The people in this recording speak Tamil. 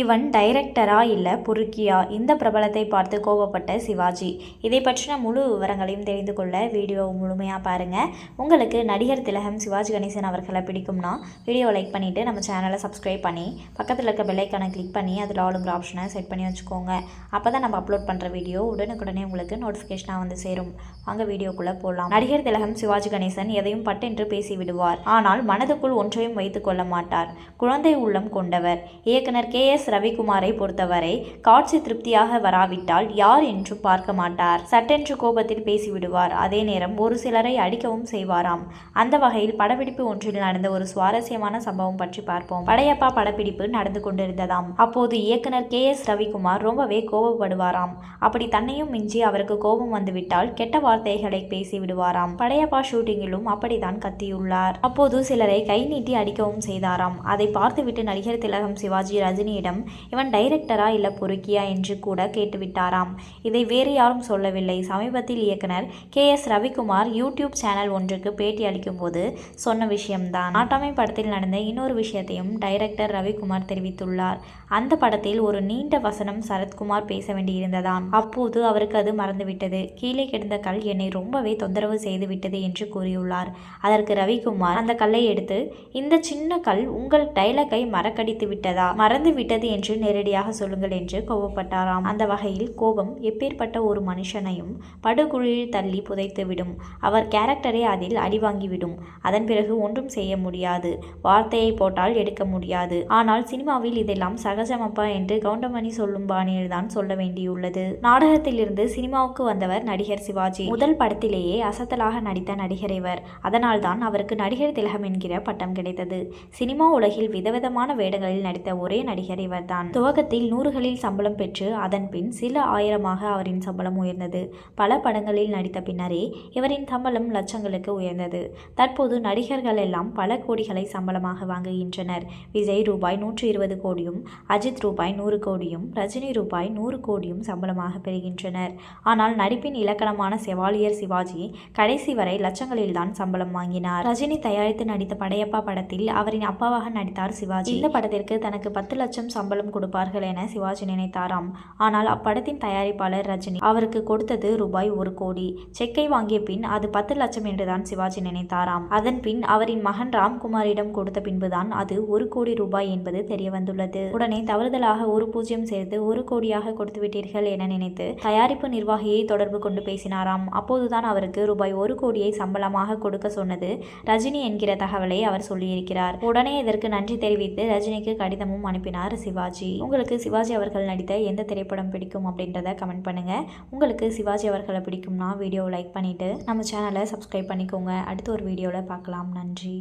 இவன் டைரக்டரா இல்லை புருக்கியா இந்த பிரபலத்தை பார்த்து கோபப்பட்ட சிவாஜி. இதை பற்றின முழு விவரங்களையும் தெரிந்து கொள்ள வீடியோ முழுமையாக பாருங்கள் உங்களுக்கு நடிகர் திலகம் சிவாஜி கணேசன் அவர்களை பிடிக்கும்னா வீடியோவை லைக் பண்ணிவிட்டு நம்ம சேனலை சப்ஸ்கிரைப் பண்ணி பக்கத்தில் இருக்க பெல்லைக்கான கிளிக் பண்ணி அதில் ஆளுங்கிற ஆப்ஷனை செட் பண்ணி வச்சுக்கோங்க. அப்போ தான் நம்ம அப்லோட் பண்ணுற வீடியோ உடனுக்குடனே உங்களுக்கு நோட்டிஃபிகேஷனாக வந்து சேரும். வாங்க வீடியோக்குள்ளே போகலாம் நடிகர் திலகம் சிவாஜி கணேசன் எதையும் பட்டென்று பேசி விடுவார். ஆனால் மனதுக்குள் ஒன்றையும் வைத்துக் கொள்ள மாட்டார். குழந்தை உள்ளம் கொண்டவர். இயக்குனர் கே எஸ் ரவிக்குமாரை பொறுத்தவரை காட்சி திருப்தியாக வராவிட்டால் யார் என்றும் பார்க்க மாட்டார். சட்டென்று கோபத்தில் பேசிவிடுவார். அதே நேரம் ஒரு சிலரை அடிக்கவும் செய்வாராம். அந்த வகையில் படப்பிடிப்பு ஒன்றில் நடந்த ஒரு சுவாரஸ்யமான சம்பவம் பற்றி பார்ப்போம். படையப்பா படப்பிடிப்பு நடந்து கொண்டிருந்ததாம். அப்போது இயக்குனர் கே எஸ் ரவிக்குமார் ரொம்பவே கோபப்படுவாராம். அப்படி தன்னையும் மிஞ்சி அவருக்கு கோபம் வந்துவிட்டால் கெட்ட வார்த்தைகளை பேசி விடுவாராம் படையப்பா ஷூட்டிங்கிலும் அப்படித்தான் கத்தியுள்ளார். அப்போது சிலரை கை நீட்டி அடிக்கவும் செய்தாராம். அதை பார்த்துவிட்டு நடிகர் திலகம் சிவாஜி ரஜினியிடம் இவன் டைரக்டரா இல்ல பொறுக்கியா என்று கூட கேட்டுவிட்டாராம். இதை வேறு யாரும் சொல்லவில்லை. சமீபத்தில் இயக்குனர் K. S. Ravikumar YouTube channel ஒன்றுக்கு பேட்டி அளிக்கும்போது சொன்ன விஷயம்தான். நாட்டாமை படத்தில் நடந்த இன்னொரு விஷயத்தையும் டைரக்டர் ரவிக்குமார் தெரிவித்துள்ளார். அந்த படத்தில் ஒரு நீண்ட வசனம் சரத்குமார் பேச வேண்டியிருந்ததாம். அப்போது அவருக்கு அது மறந்துவிட்டது. கீழே கிடந்த கல் என்னை ரொம்பவே தொந்தரவு செய்து விட்டது என்று கூறியுள்ளார். அதற்கு ரவிக்குமார் அந்த கல்லை எடுத்து இந்த சின்ன கல் உங்கள் டைலக்கை மறக்கடித்து விட்டதா மறந்து விட்டது என்று நேரடியாக சொல்லுங்கள் என்று கோபப்பட்டாராம். அந்த வகையில் கோபம் எப்பேற்பட்ட ஒரு மனுஷனையும் படுகுழியில் தள்ளி புதைத்துவிடும். அவர் கேரக்டரே அதில் அடிவாங்கிவிடும். அதன் பிறகு ஒன்றும் செய்ய முடியாது. வார்த்தையை போட்டால் எடுக்க முடியாது. ஆனால் சினிமாவில் இதெல்லாம் சகஜமப்பா என்று கவுண்டமணி சொல்லும் பாணியில்தான் சொல்ல வேண்டியுள்ளது. நாடகத்திலிருந்து சினிமாவுக்கு வந்தவர் நடிகர் சிவாஜி. முதல் படத்திலேயே அசத்தலாக நடித்த நடிகர் இவர். அதனால்தான் அவருக்கு நடிகர் திலகம் என்கிற பட்டம் கிடைத்தது. சினிமா உலகில் விதவிதமான வேடங்களில் நடித்த ஒரே நடிகர் இவர்தான். துவக்கத்தில் நூறுகளில் சம்பளம் பெற்று அதன் பின் சில ஆயிரமாக அவரின் சம்பளம் உயர்ந்தது. பல படங்களில் நடித்த பின்னரே இவரின் சம்பளம் லட்சங்களுக்கு உயர்ந்தது. தற்போது நடிகர்கள் எல்லாம் பல கோடிகளை சம்பளமாக வாங்குகின்றனர். விஜய் ரூபாய் நூற்றி இருபது கோடியும் அஜித் ரூபாய் நூறு கோடியும் ரஜினி ரூபாய் நூறு கோடியும் சம்பளமாக பெறுகின்றனர். ஆனால் நடிப்பின் இலக்கணமான செவாலியர் சிவாஜி கடைசி வரை லட்சங்களில் தான் சம்பளம் வாங்கினார். ரஜினி தயாரித்து நடித்த படையப்பா படத்தில் அவரின் அப்பாவாக நடித்தார் சிவாஜி. இந்த படத்திற்கு தனக்கு பத்து லட்சம் சம்பளம் கொடுப்பார்கள் என சிவாஜி நினைத்தாராம். ஆனால் அப்படத்தின் தயாரிப்பாளர் ரஜினி அவருக்கு கொடுத்தது ரூபாய் ஒரு கோடி. செக்கை வாங்கிய பின் அது பத்து லட்சம் என்றுதான் சிவாஜி நினைத்தாராம். அதன் பின் அவரின் மகன் ராம்குமாரிடம் கொடுத்த பின்புதான் அது ஒரு கோடி ரூபாய் என்பது தெரிய வந்துள்ளது உடனே தவறுதலாக ஒரு பூஜ்ஜியம் சேர்த்து ஒரு கோடியாக கொடுத்து விட்டீர்கள் என நினைத்து தயாரிப்பு நிர்வாகியை தொடர்பு கொண்டு பேசினாராம். அப்போதுதான் அவருக்கு ரூபாய் ஒரு கோடியை சம்பளமாக கொடுக்க சொன்னது ரஜினி என்கிற தகவலை அவர் சொல்லியிருக்கிறார். உடனே இதற்கு நன்றி தெரிவித்து ரஜினிக்கு கடிதமும் அனுப்பினார் சிவாஜி. உங்களுக்கு சிவாஜி அவர்கள் நடித்த எந்த திரைப்படம் பிடிக்கும் அப்படின்றத கமெண்ட் பண்ணுங்க. உங்களுக்கு சிவாஜி அவர்களை பிடிக்கும்னா வீடியோ லைக் பண்ணிட்டு நம்ம சேனலை சப்ஸ்கிரைப் பண்ணிக்கோங்க. அடுத்த ஒரு வீடியோவில் பார்க்கலாம். நன்றி.